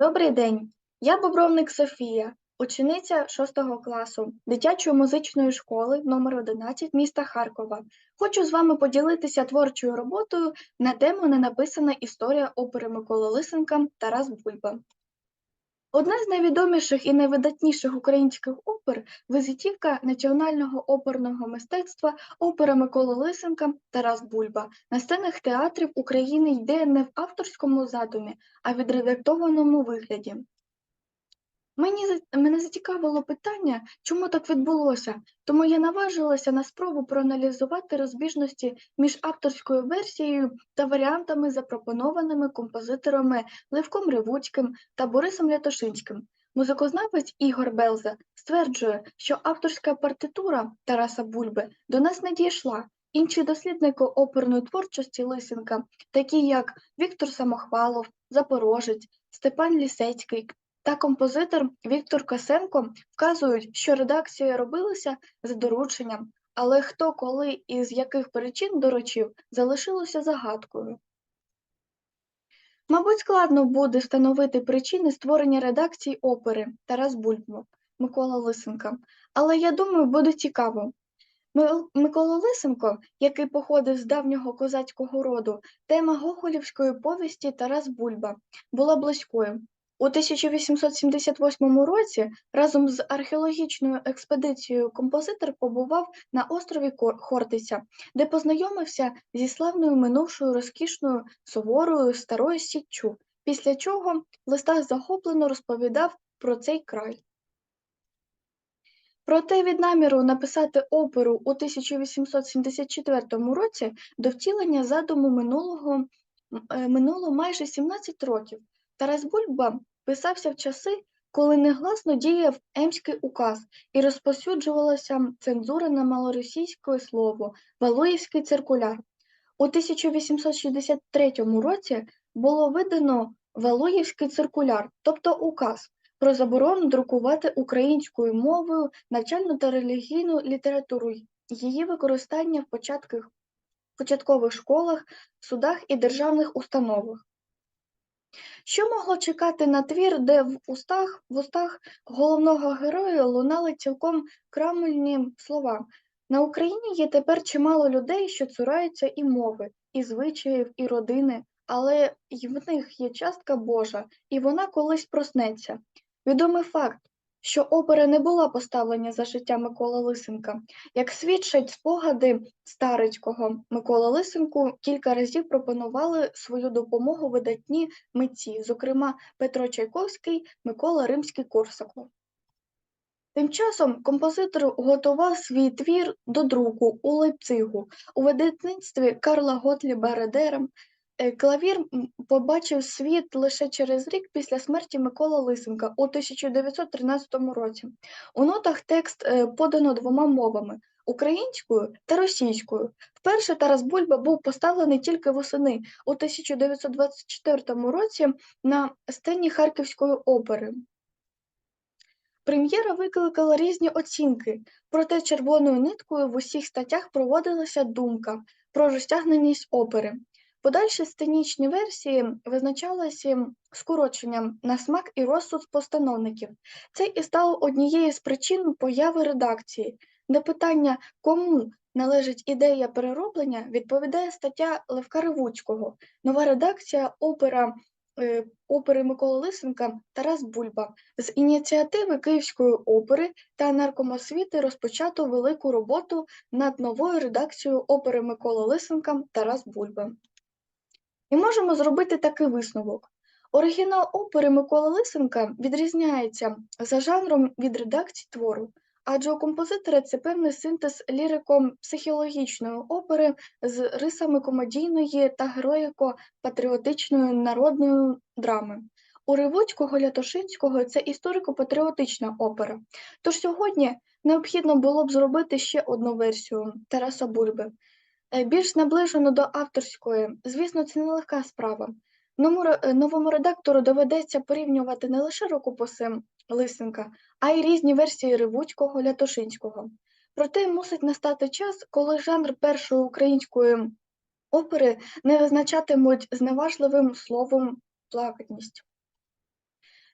Добрий день. Я Бобровник Софія, учениця 6 класу дитячої музичної школи номер 11 міста Харкова. Хочу з вами поділитися творчою роботою на тему ненаписана історія опери Миколи Лисенка Тарас Бульба. Одна з найвідоміших і найвидатніших українських опер визитівка національного оперного мистецтва опера Миколи Лисенка Тарас Бульба на сценах театрів України йде не в авторському задумі, а в відредактованому вигляді. Мені мене зацікавило питання, чому так відбулося, тому я наважилася на спробу проаналізувати розбіжності між авторською версією та варіантами, запропонованими композиторами Левком Ревуцьким та Борисом Лятошинським. Музикознавець Ігор Белза стверджує, що авторська партитура Тараса Бульби до нас не дійшла. Інші дослідники оперної творчості Лисенка, такі як Віктор Самохвалов, Запорожець, Степан Лісецький та композитор Віктор Косенко вказують, що редакція робилася за дорученням, але хто, коли і з яких причин доручив, залишилося загадкою. Мабуть, складно буде встановити причини створення редакції опери Тарас Бульба Микола Лисенка, але я думаю, буде цікаво. Микола Лисенко, який походив з давнього козацького роду, тема Гоголівської повісті Тарас Бульба була близькою. У 1878 році разом з археологічною експедицією композитор побував на острові Хортиця, де познайомився зі славною минувшою розкішною суворою старою січчю, після чого в листах захоплено розповідав про цей край. Проте від наміру написати оперу у 1874 році до втілення задуму минулого е, минуло майже 17 років. Тарас Бульба писався в часи, коли негласно діяв Емський указ і розповсюджувалася цензура на малоросійське слово Валуївський циркуляр. У 1863 році було видано Валуївський циркуляр, тобто указ про заборону друкувати українською мовою навчальну та релігійну літературу, її використання в початках, початкових школах, судах і державних установах. Що могло чекати на твір, де в устах, в устах головного героя лунали цілком крамельні слова? На Україні є тепер чимало людей, що цураються і мови, і звичаїв, і родини, але й в них є частка Божа, і вона колись проснеться. Відомий факт, що опера не була поставлена за життя Миколи Лисенка. Як свідчать спогади Старицького, Микола Лисенку кілька разів пропонували свою допомогу видатні митці, зокрема Петро Чайковський, Микола Римський-Корсаков. Тим часом композитор готував свій твір до друку у Лейпцигу у видавництві Карла Готліба Редера. Е, Клавір побачив світ лише через рік після смерті Миколи Лисенка у 1913 році. У нотах текст е, подано двома мовами українською та російською. Вперше Тарас Бульба був поставлений тільки восени у 1924 році на сцені Харківської опери. Прем'єра викликала різні оцінки, проте червоною ниткою в усіх статтях проводилася думка про розтягненість опери. Подальші сценічні версії визначалися скороченням на смак і розсуд постановників. Це і стало однією з причин появи редакції. На питання, кому належить ідея перероблення, відповідає стаття Левка Ревуцького. Нова редакція опера, е, опери Миколи Лисенка Тарас Бульба. З ініціативи Київської опери та наркомосвіти розпочато велику роботу над новою редакцією опери Миколи Лисенка Тарас Бульба. І можемо зробити такий висновок. Оригінал опери Миколи Лисенка відрізняється за жанром від редакції твору, адже у композитора це певний синтез лірико-психологічної опери з рисами комедійної та героїко-патріотичної народної драми. У Ревуцького Лятошинського це історико-патріотична опера. Тож сьогодні необхідно було б зробити ще одну версію Тараса Бульби. Е, Більш наближено до авторської, звісно, це нелегка справа. Е, Новому редактору доведеться порівнювати не лише рукописи Лисенка, а й різні версії Ревуцького, Лятошинського. Проте мусить настати час, коли жанр першої української опери не визначатимуть зневажливим словом плакатність.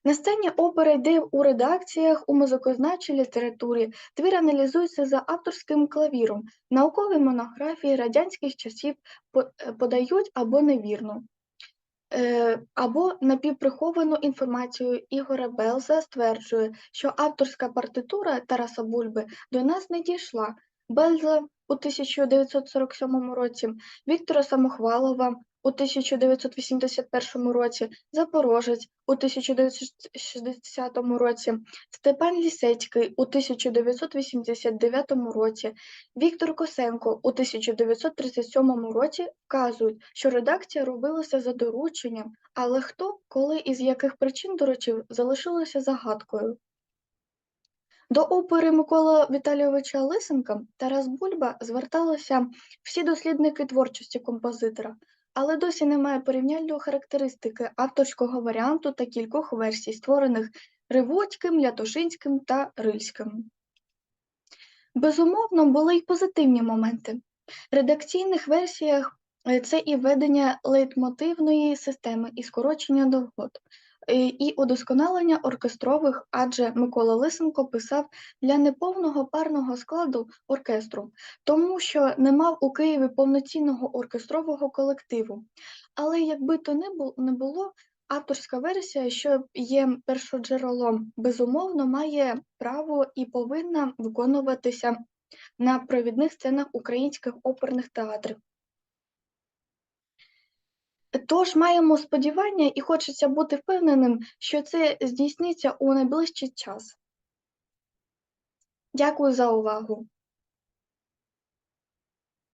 На сцені опера йде у редакціях, у музикознавчій літературі. Твір аналізується за авторським клавіром. Наукові монографії радянських часів е, подають або невірну, е, або напівприховану інформацію. Ігора Белза стверджує, що авторська партитура Тараса Бульби до нас не дійшла. Белза у 1947 році, Віктора Самохвалова у 1981 році, Запорожець у 1960 році, Степан Лісецький у 1989 році, Віктор Косенко у 1937 році вказують, що редакція робилася за дорученням, але хто, коли і з яких причин доручив, залишилося загадкою. До опери Миколи Віталійовича Лисенка Тарас Бульба зверталися всі дослідники творчості композитора, але досі немає порівняльної характеристики авторського варіанту та кількох версій, створених Ривоцьким, Лятошинським та Рильським. Безумовно, були й позитивні моменти. В редакційних версіях е, це і введення лейтмотивної системи, і скорочення довгот, е, і удосконалення оркестрових, адже Микола Лисенко писав для неповного парного складу оркестру, тому що не мав у Києві повноцінного оркестрового колективу. Але якби то не було, авторська версія, що є першоджерелом, безумовно, має право і повинна виконуватися на провідних сценах українських оперних театрів. Тож маємо сподівання і хочеться бути впевненим, що це здійсниться у найближчий час. Дякую за увагу.